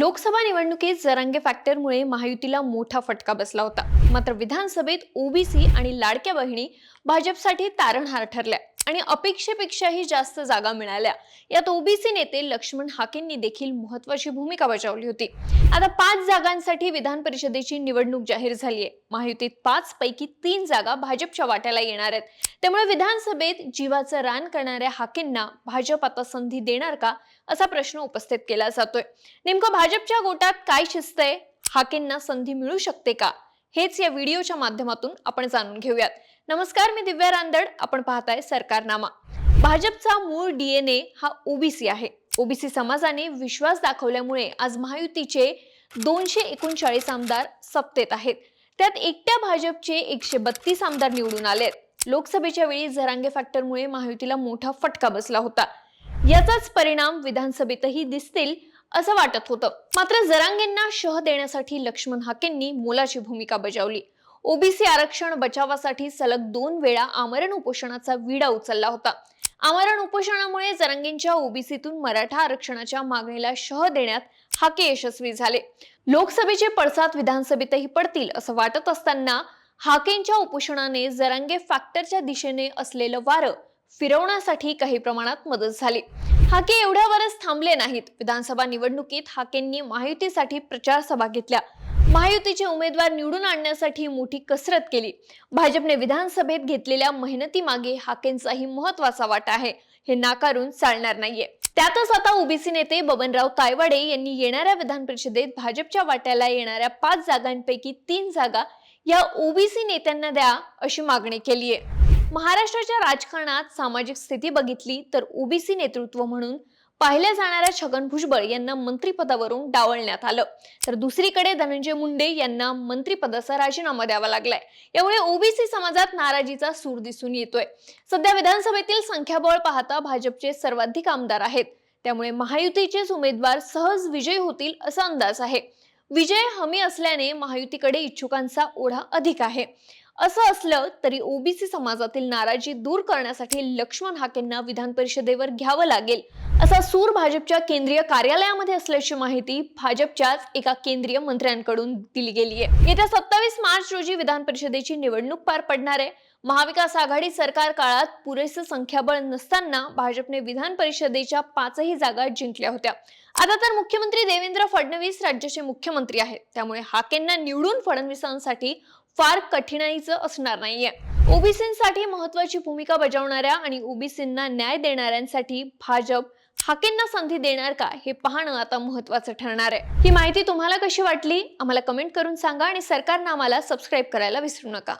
लोकसभा निवडणुकीत जरांगे फॅक्टरमुळे महायुतीला मोठा फटका बसला होता. मात्र विधानसभेत ओबीसी आणि लाडक्या बहिणी भाजपसाठी तारणहार ठरल्या. आणि अपेक्षेपेक्षाही जास्त जागा मिळाल्या. यात ओबीसी नेते लक्ष्मण हाकेंनी देखील महत्वाची भूमिका बजावली होती. आता पाच जागांसाठी विधान परिषदेची निवडणूक जाहीर झाली आहे महायुतीत पाच पैकी तीन जागा भाजपच्या वाट्याला येणार आहेत. त्यामुळे विधानसभेत जीवाचं रान करणाऱ्या हाकेंना भाजप आता संधी देणार का असा प्रश्न उपस्थित केला जातोय. नेमकं भाजपच्या गोटात काय शिजतंय हाकेंना संधी मिळू शकते का? हेच या व्हिडिओच्या माध्यमातून आपण जाणून घेऊयात. नमस्कार मी दिव्या रांदड आपण पाहताय सरकारनामा. भाजपचा मूळ डीएनए हा ओबीसी आहे. ओबीसी समाजाने विश्वास दाखवल्यामुळे आज महायुतीचे दोनशे एकोणचाळीस आमदार सत्तेत आहेत. त्यात एकट्या भाजपचे एकशे बत्तीस आमदार निवडून आले लोकसभेच्या वेळी जरांगे फॅक्टरमुळे महायुतीला मोठा फटका बसला होता. याचाच परिणाम विधानसभेतही दिसतील असं वाटत होतं. मात्र जरांगेंना शह देण्यासाठी लक्ष्मण हाकेंनी मोलाची भूमिका बजावली. ओबीसी आरक्षण बचावासाठी सलग दोन वेळा आमरण उपोषणाचा विडा उचलला होता. आमरण उपोषणामुळे जरंगींच्या ओबीसीतून मराठा आरक्षणाच्या मागणीला शह देण्यात हाके यशस्वी झाले. लोकसभेचे पडसाद विधानसभेतही पडतील असं वाटत असताना हाकेंच्या उपोषणाने जरांगे फॅक्टरच्या दिशेने असलेलं वारं फिरवण्यासाठी काही प्रमाणात मदत झाली. हाके एवढ्यावरच थांबले नाहीत. विधानसभा निवडणुकीत हाकेंनी माहितीसाठी प्रचार सभा घेतल्या. महायुतीचे उमेदवार निवडून आणण्यासाठी मोठी कसरत केली. भाजपने विधानसभेत घेतलेल्या मेहनती मागे हाकेंचाही महत्त्वाचा वाटा आहे. हे नाकारून चालणार नाहीये. त्यातच आता ओबीसी नेते बबनराव तायवाडे यांनी येणाऱ्या विधान परिषदेत भाजपच्या वाट्याला येणाऱ्या पाच जागांपैकी तीन जागा या ओबीसी नेत्यांना द्या अशी मागणी केली आहे महाराष्ट्राच्या राजकारणात सामाजिक स्थिती बघितली तर ओबीसी नेतृत्व म्हणून पाहिल्या जाणाऱ्या छगन भुजबळ यांना मंत्रिपदावरून डावलण्यात आलं. तर दुसरीकडे धनंजय मुंडे यांना मंत्रिपदाचा राजीनामा द्यावा लागलाय. यामुळे ओबीसी समाजात नाराजीचा सूर दिसून येतोय. सध्या विधानसभेतील संख्याबळ पाहता भाजपचे सर्वाधिक आमदार आहेत. त्यामुळे महायुतीचेच उमेदवार सहज विजय होतील असा अंदाज आहे. विजय हमी असल्याने महायुतीकडे इच्छुकांचा ओढा अधिक आहे. असं असलं तरी ओबीसी समाजातील नाराजी दूर करण्यासाठी लक्ष्मण हाकेंना विधान परिषदेवर घ्यावं लागेल असा सूर भाजपच्या केंद्रीय कार्यालयामध्ये असल्याची माहिती भाजपच्याच एका केंद्रीय मंत्र्यांकडून दिली गेली आहे येत्या सत्तावीस मार्च रोजी विधान परिषदेची निवडणूक पार पडणार आहे. महाविकास आघाडी सरकार काळात पुरेसे संख्याबळ नसताना भाजपने विधान परिषदेच्या पाचही जागा जिंकल्या होत्या. आता तर मुख्यमंत्री देवेंद्र फडणवीस राज्याचे मुख्यमंत्री आहेत. त्यामुळे हाकेंना निवडून फडणवीसांसाठी फार कठीणाईचं असणार नाहीये. ओबीसींसाठी महत्वाची भूमिका बजावणाऱ्या आणि ओबीसींना न्याय देणाऱ्यांसाठी भाजप हाकेंना संधी देणार का हे पाहणं आता महत्वाचं ठरणार आहे. ही माहिती तुम्हाला कशी वाटली? आम्हाला कमेंट करून सांगा आणि सरकारनं आम्हाला सबस्क्राईब करायला विसरू नका.